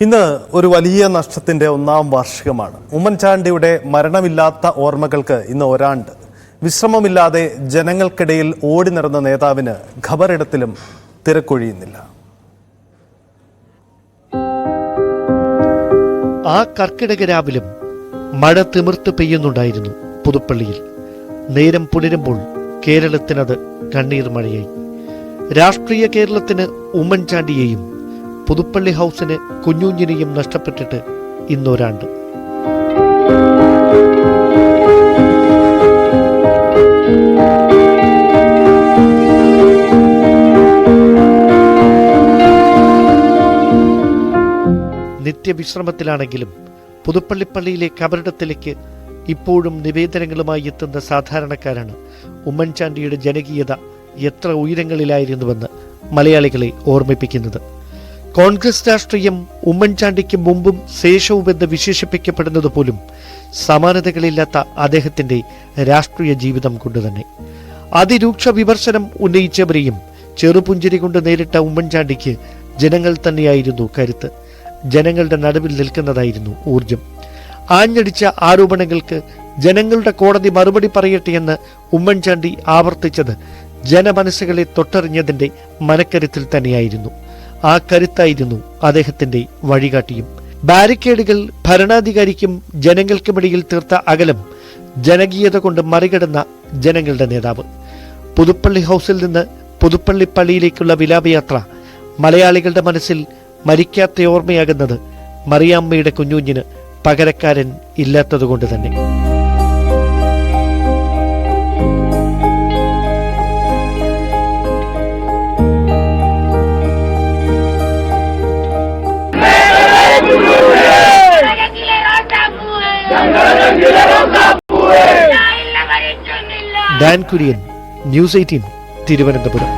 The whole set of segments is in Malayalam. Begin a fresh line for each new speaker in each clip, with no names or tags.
ഇന്ന് ഒരു വലിയ നഷ്ടത്തിന്റെ ഒന്നാം വാർഷികമാണ്. ഉമ്മൻചാണ്ടിയുടെ മരണമില്ലാത്ത ഓർമ്മകൾക്ക് ഇന്ന് ഒരാണ്ട്. വിശ്രമമില്ലാതെ ജനങ്ങൾക്കിടയിൽ ഓടി നടന്ന നേതാവിന് ഖബറിടത്തിലും തിരക്കൊഴിയുന്നില്ല.
ആ കർക്കിടക രാവിലും മഴ തിമിർത്ത് പെയ്യുന്നുണ്ടായിരുന്നു പുതുപ്പള്ളിയിൽ. നേരം പുലരുമ്പോൾ കേരളത്തിനത് കണ്ണീർ മഴയായി. രാഷ്ട്രീയ കേരളത്തിന് ഉമ്മൻചാണ്ടിയെയും പുതുപ്പള്ളി ഹൗസിന് കുഞ്ഞുഞ്ഞിനെയും നഷ്ടപ്പെട്ടിട്ട് ഇന്നൊരാണ്ട്. നിത്യവിശ്രമത്തിലാണെങ്കിലും പുതുപ്പള്ളിപ്പള്ളിയിലെ കബറിടത്തിലേക്ക് ഇപ്പോഴും നിവേദനങ്ങളുമായി എത്തുന്ന സാധാരണക്കാരാണ് ഉമ്മൻചാണ്ടിയുടെ ജനകീയത എത്ര ഉയരങ്ങളിലായിരുന്നുവെന്ന് മലയാളികളെ ഓർമ്മിപ്പിക്കുന്നത്. കോൺഗ്രസ് രാഷ്ട്രീയം ഉമ്മൻചാണ്ടിക്ക് മുമ്പും ശേഷവുമെന്ന് വിശേഷിപ്പിക്കപ്പെടുന്നത് പോലും സമാനതകളില്ലാത്ത അദ്ദേഹത്തിന്റെ രാഷ്ട്രീയ ജീവിതം കൊണ്ടുതന്നെ അതിരൂക്ഷ വിമർശനം ഉന്നയിച്ചവരെയും ചെറുപുഞ്ചിരി കൊണ്ട് നേരിട്ട ഉമ്മൻചാണ്ടിക്ക് ജനങ്ങൾ തന്നെയായിരുന്നു കരുത്ത്. ജനങ്ങളുടെ നടുവിൽ നിൽക്കുന്നതായിരുന്നു ഊർജം ആഞ്ഞടിച്ച ആരോപണങ്ങൾക്ക് ജനങ്ങളുടെ കോടതി മറുപടി പറയട്ടെ എന്ന് ഉമ്മൻചാണ്ടി ആവർത്തിച്ചത് ജനമനസ്സുകളെ തൊട്ടറിഞ്ഞതിന്റെ മനക്കരുത്തിൽ തന്നെയായിരുന്നു. ആ കരുത്തായിരുന്നു അദ്ദേഹത്തിന്റെ വഴികാട്ടിയും. ബാരിക്കേഡുകൾ ഭരണാധികാരിക്കും ജനങ്ങൾക്കുമിടയിൽ തീർത്ത അകലം ജനകീയത കൊണ്ട് മറികടന്ന ജനങ്ങളുടെ നേതാവ്. പുതുപ്പള്ളി ഹൗസിൽ നിന്ന് പുതുപ്പള്ളി പള്ളിയിലേക്കുള്ള വിലാപയാത്ര മലയാളികളുടെ മനസ്സിൽ മരിക്കാത്ത ഓർമ്മയാകുന്നത് മറിയാമ്മയുടെ കുഞ്ഞുഞ്ഞിന് പകരക്കാരൻ ഇല്ലാത്തതുകൊണ്ട് തന്നെ. Dan Kurian News Eighteen Thiruvananthapuram.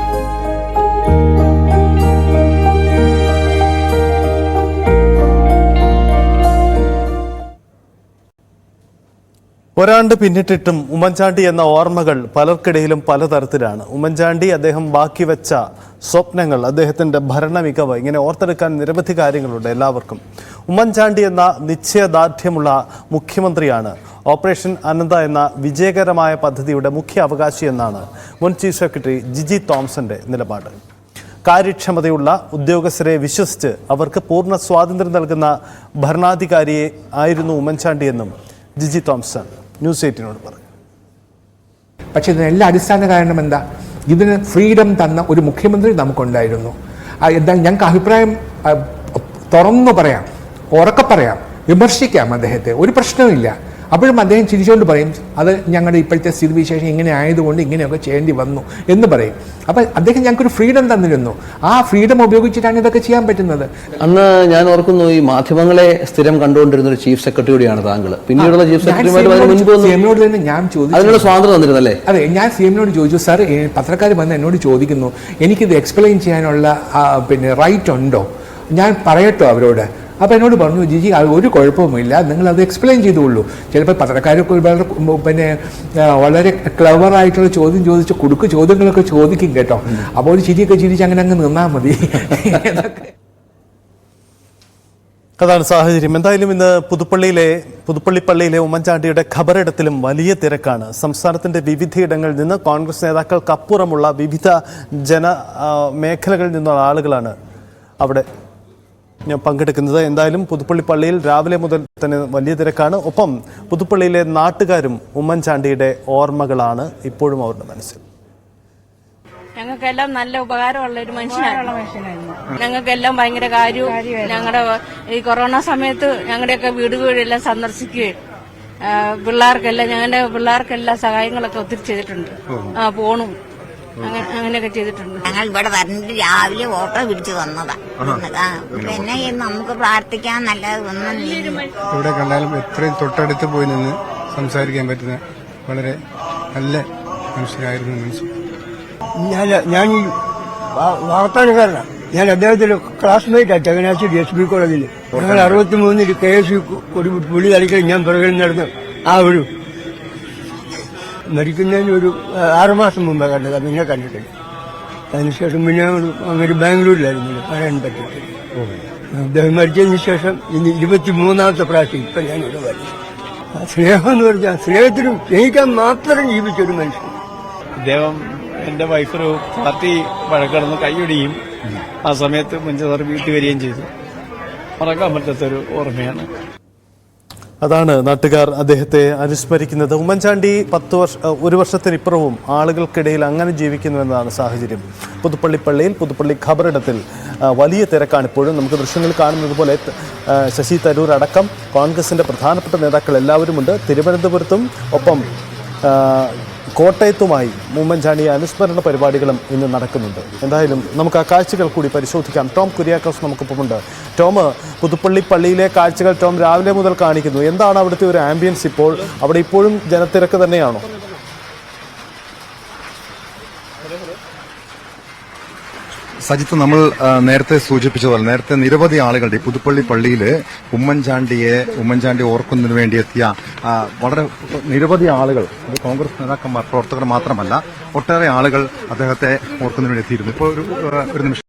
ഒരാണ്ട് പിന്നിട്ടിട്ടും ഉമ്മൻചാണ്ടി എന്ന ഓർമ്മകൾ പലർക്കിടയിലും പലതരത്തിലാണ്. ഉമ്മൻചാണ്ടി അദ്ദേഹം ബാക്കി വെച്ച സ്വപ്നങ്ങൾ അദ്ദേഹത്തിന്റെ ഭരണ മികവ് ഇങ്ങനെ ഓർത്തെടുക്കാൻ നിരവധി കാര്യങ്ങളുണ്ട് എല്ലാവർക്കും. ഉമ്മൻചാണ്ടി എന്ന നിശ്ചയദാർഢ്യമുള്ള മുഖ്യമന്ത്രിയാണ് ഓപ്പറേഷൻ അനന്ത എന്ന വിജയകരമായ പദ്ധതിയുടെ മുഖ്യ അവകാശി എന്നാണ് മുൻ ചീഫ് സെക്രട്ടറി ജിജി തോംസന്റെ നിലപാട്. കാര്യക്ഷമതയുള്ള ഉദ്യോഗസ്ഥരെ വിശ്വസിച്ച് അവർക്ക് പൂർണ സ്വാതന്ത്ര്യം നൽകുന്ന ഭരണാധികാരിയെ ആയിരുന്നു ഉമ്മൻചാണ്ടിയെന്നും ജിജി തോംസൺ ന്യൂസ് എയ്റ്റിനോട് പറഞ്ഞു.
പക്ഷേ ഇതിനെല്ലാം അടിസ്ഥാന കാരണം എന്താ? ഇതിന് ഫ്രീഡം തന്ന ഒരു മുഖ്യമന്ത്രി നമുക്കുണ്ടായിരുന്നു. എന്തായാലും ഞങ്ങൾക്ക് അഭിപ്രായം തുറന്നു പറയാം ഉറക്കെ പറയാം വിമർശിക്കാം അദ്ദേഹത്തെ. ഒരു പ്രശ്നവുമില്ല. അപ്പോഴും അദ്ദേഹം ചിരിച്ചുകൊണ്ട് പറയും അത് ഞങ്ങളുടെ ഇപ്പോഴത്തെ സ്ഥിതിവിശേഷം ഇങ്ങനെ ആയതുകൊണ്ട് ഇങ്ങനെയൊക്കെ ചെയ്യേണ്ടി വന്നു എന്ന് പറയും. അപ്പം അദ്ദേഹം ഞങ്ങൾക്കൊരു ഫ്രീഡം തന്നിരുന്നു. ആ ഫ്രീഡം ഉപയോഗിച്ചിട്ടാണ് ഇതൊക്കെ ചെയ്യാൻ പറ്റുന്നത്.
അന്ന് ഞാൻ ഓർക്കുന്നു ഈ മാധ്യമങ്ങളെ സ്ഥിരം കണ്ടുകൊണ്ടിരുന്ന ഒരു ചീഫ് സെക്രട്ടറി കൂടിയാണ് താങ്കൾ പിന്നീടുള്ള ചീഫ്
സെക്രട്ടറിയോട് തന്നെ ഞാൻ ചോദിച്ചു.
അതിനുള്ള സ്വാതന്ത്ര്യം തന്നിരുന്നല്ലേ?
അതെ ഞാൻ സി എമ്മിനോട് ചോദിച്ചു സാർ പത്രക്കാർ വന്ന് എന്നോട് ചോദിക്കുന്നു എനിക്കിത് എക്സ്പ്ലെയിൻ ചെയ്യാനുള്ള പിന്നെ റൈറ്റ് ഉണ്ടോ? ഞാൻ പറയട്ടോ അവരോട്. അപ്പോൾ എന്നോട് പറഞ്ഞു ജിജി അത് ഒരു കുഴപ്പവുമില്ല. നിങ്ങളത് എക്സ്പ്ലെയിൻ ചെയ്തുള്ളൂ ചിലപ്പോൾ പത്രക്കാരൊക്കെ ഒരുപാട് പിന്നെ വളരെ ക്ലവറായിട്ടുള്ള ചോദ്യം ചോദിച്ച് കുടുക്ക് ചോദ്യങ്ങളൊക്കെ ചോദിക്കും കേട്ടോ. അപ്പോൾ ഒരു ചിരിയൊക്കെ ചിരിച്ച് അങ്ങനെ അങ്ങ് നിന്നാൽ മതി.
അതാണ് സാഹചര്യം. എന്തായാലും ഇന്ന് പുതുപ്പള്ളിയിലെ പുതുപ്പള്ളി പള്ളിയിലെ ഉമ്മൻചാണ്ടിയുടെ ഖബറിടത്തിലും വലിയ തിരക്കാണ്. സംസ്ഥാനത്തിന്റെ വിവിധയിടങ്ങളിൽ നിന്ന് കോൺഗ്രസ് നേതാക്കൾക്കപ്പുറമുള്ള വിവിധ ജന മേഖലകളിൽ നിന്നുള്ള ആളുകളാണ് അവിടെ പങ്കെടുക്കുന്നത്. എന്തായാലും പുതുപ്പള്ളി പള്ളിയിൽ രാവിലെ മുതൽ തന്നെ വലിയ തിരക്കാണ്. ഒപ്പം പുതുപ്പള്ളിയിലെ നാട്ടുകാരും ഉമ്മൻചാണ്ടിയുടെ ഓർമ്മകളാണ് ഇപ്പോഴും അവരുടെ മനസ്സിൽ.
ഞങ്ങൾക്കെല്ലാം നല്ല ഉപകാരമുള്ള ഒരു മനുഷ്യനായിരുന്നു. ഞങ്ങൾക്കെല്ലാം ഭയങ്കര കാര്യവും. ഞങ്ങളുടെ ഈ കൊറോണ സമയത്ത് ഞങ്ങളുടെയൊക്കെ വീടുകളെല്ലാം സന്ദർശിക്കുകയും പിള്ളേർക്കെല്ലാം ഞങ്ങളുടെ പിള്ളേർക്കെല്ലാം സഹായങ്ങളൊക്കെ ഒത്തിരി ചെയ്തിട്ടുണ്ട്. ആ പോണും അങ്ങനെയൊക്കെ ചെയ്തിട്ടുണ്ട്.
ഞങ്ങൾ ഇവിടെ വന്നിട്ട് രാവിലെ ഓട്ടോ പിടിച്ചു വന്നതാ. പിന്നെ നമുക്ക് പ്രാർത്ഥിക്കാൻ നല്ല ഒന്നും
ഇവിടെ കണ്ടാലും എത്രയും തൊട്ടടുത്ത് പോയി നിന്ന് സംസാരിക്കാൻ പറ്റുന്ന വളരെ നല്ല മനുഷ്യരായിരുന്നു മനുഷ്യൻ.
ഞാൻ ഞാൻ വാർത്താനുകാരനാണ് ഞാൻ അദ്ദേഹത്തിന്റെ ക്ലാസ്മേറ്റ് ആ ചങ്ങനാശ്ശേരി എസ് ബി കോളേജിൽ ഞങ്ങൾ അറുപത്തി മൂന്നിൽ കെ എസ് യു ഒരു പുള്ളി തളിക്കൽ ഞാൻ പുറകിൽ നടന്ന് ആ ഒരു മരിക്കുന്നതിന് ഒരു ആറുമാസം മുമ്പേ കണ്ടത്. പിന്നെ കണ്ടിട്ടില്ല. അതിനുശേഷം പിന്നെ ഒരു അങ്ങനെ ബാംഗ്ലൂരിലായിരുന്നു പറയാൻ പറ്റില്ല അദ്ദേഹം മരിച്ചതിന് ശേഷം ഇനി ഇരുപത്തിമൂന്നാമത്തെ പ്രാവശ്യം ഇപ്പൊ ഞാനിവിടെ വരും ആ സ്നേഹം എന്ന് പറഞ്ഞാൽ സ്നേഹത്തിനും സ്നേഹിക്കാൻ മാത്രം ജീവിച്ചൊരു മനുഷ്യൻ.
അദ്ദേഹം എന്റെ വൈഫൊരു പാർട്ടി വഴക്കിടന്ന് കൈയൊടിയും ആ സമയത്ത് മുൻചതർ വീട്ടിൽ വരികയും ചെയ്തു. മറക്കാൻ പറ്റാത്തൊരു ഓർമ്മയാണ്.
അതാണ് നാട്ടുകാർ അദ്ദേഹത്തെ അനുസ്മരിക്കുന്നത്. ഉമ്മൻചാണ്ടി പത്ത് വർഷ ഒരു വർഷത്തിനിപ്പുറവും ആളുകൾക്കിടയിൽ അങ്ങനെ ജീവിക്കുന്നു ജീവിക്കുന്നുവെന്നതാണ് സാഹചര്യം. പുതുപ്പള്ളി പള്ളിയിൽ പുതുപ്പള്ളി ഖബറിടത്തിൽ വലിയ തിരക്കാണ് ഇപ്പോഴും. നമുക്ക് ദൃശ്യങ്ങൾ കാണുന്നത് പോലെ ശശി തരൂർ അടക്കം കോൺഗ്രസിന്റെ പ്രധാനപ്പെട്ട നേതാക്കൾ എല്ലാവരുമുണ്ട്. തിരുവനന്തപുരത്തും ഒപ്പം കോട്ടയത്തുമായി ഉമ്മൻചാണ്ടി അനുസ്മരണ പരിപാടികളും ഇന്ന് നടക്കുന്നുണ്ട്. എന്തായാലും നമുക്ക് ആ കാഴ്ചകൾ കൂടി പരിശോധിക്കാം. ടോം കുര്യാക്കോസ് നമുക്കിപ്പമുണ്ട്. ടോം പുതുപ്പള്ളി പള്ളിയിലെ കാഴ്ചകൾ ടോം രാവിലെ മുതൽ കാണിക്കുന്നു. എന്താണ് അവിടുത്തെ ഒരു ആംബിയൻസ് ഇപ്പോൾ? അവിടെ ഇപ്പോഴും ജനത്തിരക്ക് തന്നെയാണോ?
സജിത്ത് നമ്മൾ നേരത്തെ സൂചിപ്പിച്ചതുപോലെ നേരത്തെ നിരവധി ആളുകളുടെ പുതുപ്പള്ളി പള്ളിയിൽ ഉമ്മൻചാണ്ടിയെ ഉമ്മൻചാണ്ടി ഓർക്കുന്നതിന് വേണ്ടി എത്തിയ വളരെ നിരവധി ആളുകൾ കോൺഗ്രസ് നേതാക്കന്മാർ പ്രവർത്തകർ മാത്രമല്ല ഒട്ടേറെ ആളുകൾ അദ്ദേഹത്തെ ഓർക്കുന്നതിന് വേണ്ടി എത്തിയിരുന്നു. ഇപ്പോൾ ഒരു നിമിഷം.